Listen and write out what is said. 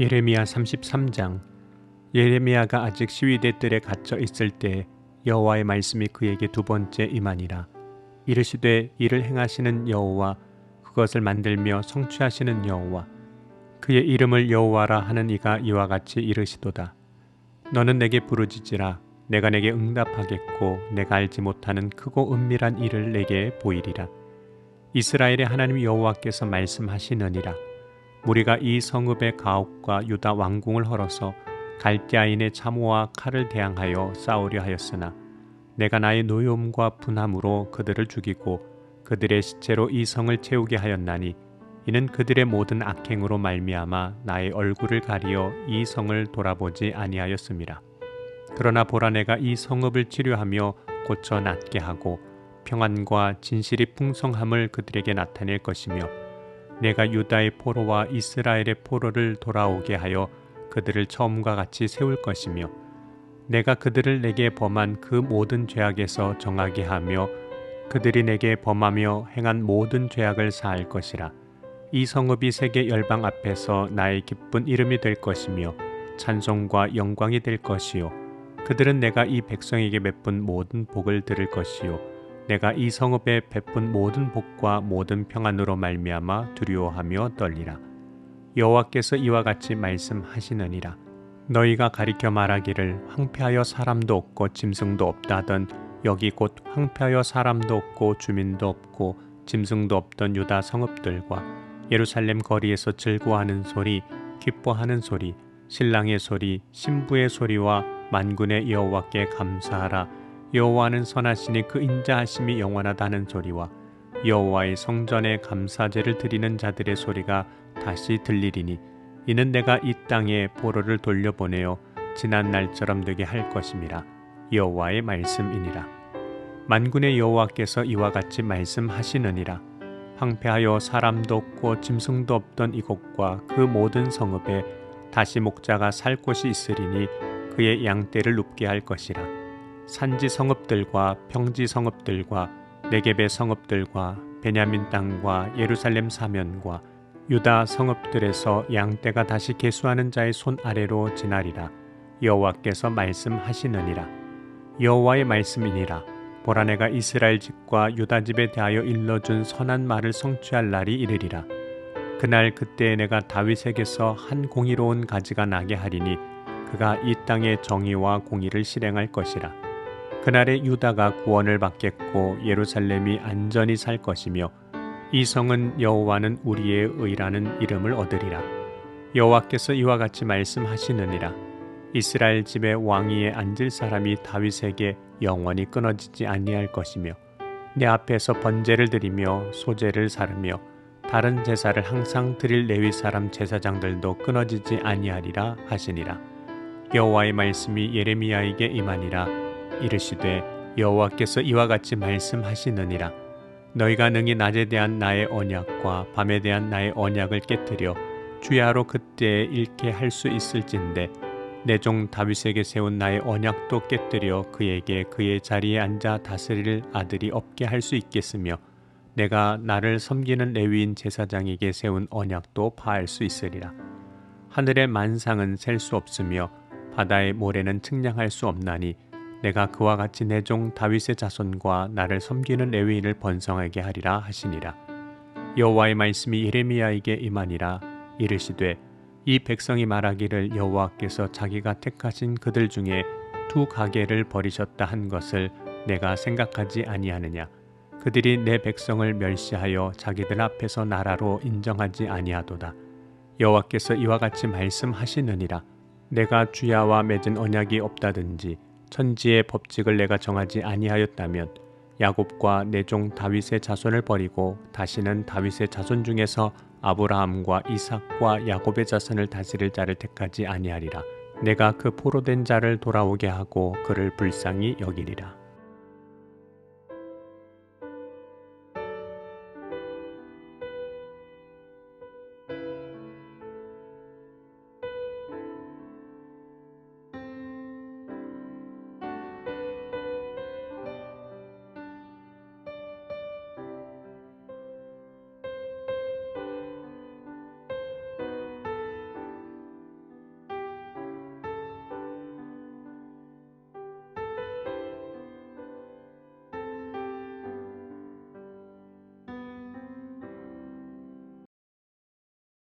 예레미야 33장. 예레미야가 아직 시위대 뜰에 갇혀 있을 때 여호와의 말씀이 그에게 두 번째 임하니라. 이르시되 이를 행하시는 여호와 그것을 만들며 성취하시는 여호와. 그의 이름을 여호와라 하는 이가 이와 같이 이르시도다. 너는 내게 부르짖으라. 내가 내게 응답하겠고 내가 알지 못하는 크고 은밀한 일을 내게 보이리라. 이스라엘의 하나님 여호와께서 말씀하시느니라 우리가 이 성읍의 가옥과 유다 왕궁을 헐어서 갈대아인의 참호와 칼을 대항하여 싸우려 하였으나 내가 나의 노여움과 분함으로 그들을 죽이고 그들의 시체로 이 성을 채우게 하였나니 이는 그들의 모든 악행으로 말미암아 나의 얼굴을 가리어 이 성을 돌아보지 아니하였습니다. 그러나 보라 내가 이 성읍을 치료하며 고쳐 낫게 하고 평안과 진실이 풍성함을 그들에게 나타낼 것이며 내가 유다의 포로와 이스라엘의 포로를 돌아오게 하여 그들을 처음과 같이 세울 것이며 내가 그들을 내게 범한 그 모든 죄악에서 정하게 하며 그들이 내게 범하며 행한 모든 죄악을 사할 것이라. 이 성읍이 세계 열방 앞에서 나의 기쁜 이름이 될 것이며 찬송과 영광이 될 것이요. 그들은 내가 이 백성에게 베푼 모든 복을 들을 것이요 내가 이 성읍에 베푼 모든 복과 모든 평안으로 말미암아 두려워하며 떨리라. 여호와께서 이와 같이 말씀하시느니라. 너희가 가리켜 말하기를 황폐하여 사람도 없고 짐승도 없다 던 여기 곧 황폐하여 사람도 없고 주민도 없고 짐승도 없던 유다 성읍들과 예루살렘 거리에서 즐거워하는 소리, 기뻐하는 소리, 신랑의 소리, 신부의 소리와 만군의 여호와께 감사하라. 여호와는 선하시니 그 인자하심이 영원하다는 소리와 여호와의 성전에 감사제를 드리는 자들의 소리가 다시 들리리니 이는 내가 이 땅에 보로를 돌려보내어 지난 날처럼 되게 할 것임이라 여호와의 말씀이니라. 만군의 여호와께서 이와 같이 말씀하시느니라. 황폐하여 사람도 없고 짐승도 없던 이곳과 그 모든 성읍에 다시 목자가 살 곳이 있으리니 그의 양떼를 눕게 할 것이라 산지 성읍들과 평지 성읍들과 네겝의 성읍들과 베냐민 땅과 예루살렘 사면과 유다 성읍들에서 양떼가 다시 계수하는 자의 손 아래로 지나리라. 여호와께서 말씀하시느니라. 여호와의 말씀이니라. 보라 내가 이스라엘 집과 유다 집에 대하여 일러준 선한 말을 성취할 날이 이르리라. 그날 그때 내가 다윗에게서 한 공의로운 가지가 나게 하리니 그가 이 땅의 정의와 공의를 실행할 것이라 그날에 유다가 구원을 받겠고 예루살렘이 안전히 살 것이며 이 성은 여호와는 우리의 의라는 이름을 얻으리라. 여호와께서 이와 같이 말씀하시느니라. 이스라엘 집의 왕위에 앉을 사람이 다윗에게 영원히 끊어지지 아니할 것이며 내 앞에서 번제를 드리며 소제를 사르며 다른 제사를 항상 드릴 레위 사람 제사장들도 끊어지지 아니하리라 하시니라. 여호와의 말씀이 예레미야에게 임하니라. 이르시되 여호와께서 이와 같이 말씀하시느니라. 너희가 능히 낮에 대한 나의 언약과 밤에 대한 나의 언약을 깨뜨려 주야로 그때에 잃게 할 수 있을진데 내 종 다윗에게 세운 나의 언약도 깨뜨려 그에게 그의 자리에 앉아 다스릴 아들이 없게 할 수 있겠으며 내가 나를 섬기는 레위인 제사장에게 세운 언약도 파할 수 있으리라. 하늘의 만상은 셀 수 없으며 바다의 모래는 측량할 수 없나니 내가 그와 같이 내 종 다윗의 자손과 나를 섬기는 레위인을 번성하게 하리라 하시니라. 여호와의 말씀이 예레미야에게 임하니라 이르시되 이 백성이 말하기를 여호와께서 자기가 택하신 그들 중에 두 가게를 버리셨다 한 것을 내가 생각하지 아니하느냐. 그들이 내 백성을 멸시하여 자기들 앞에서 나라로 인정하지 아니하도다. 여호와께서 이와 같이 말씀하시느니라. 내가 주야와 맺은 언약이 없다든지 천지의 법칙을 내가 정하지 아니하였다면 야곱과 내 종 다윗의 자손을 버리고 다시는 다윗의 자손 중에서 아브라함과 이삭과 야곱의 자손을 다스릴 자를 택하지 아니하리라. 내가 그 포로된 자를 돌아오게 하고 그를 불쌍히 여기리라.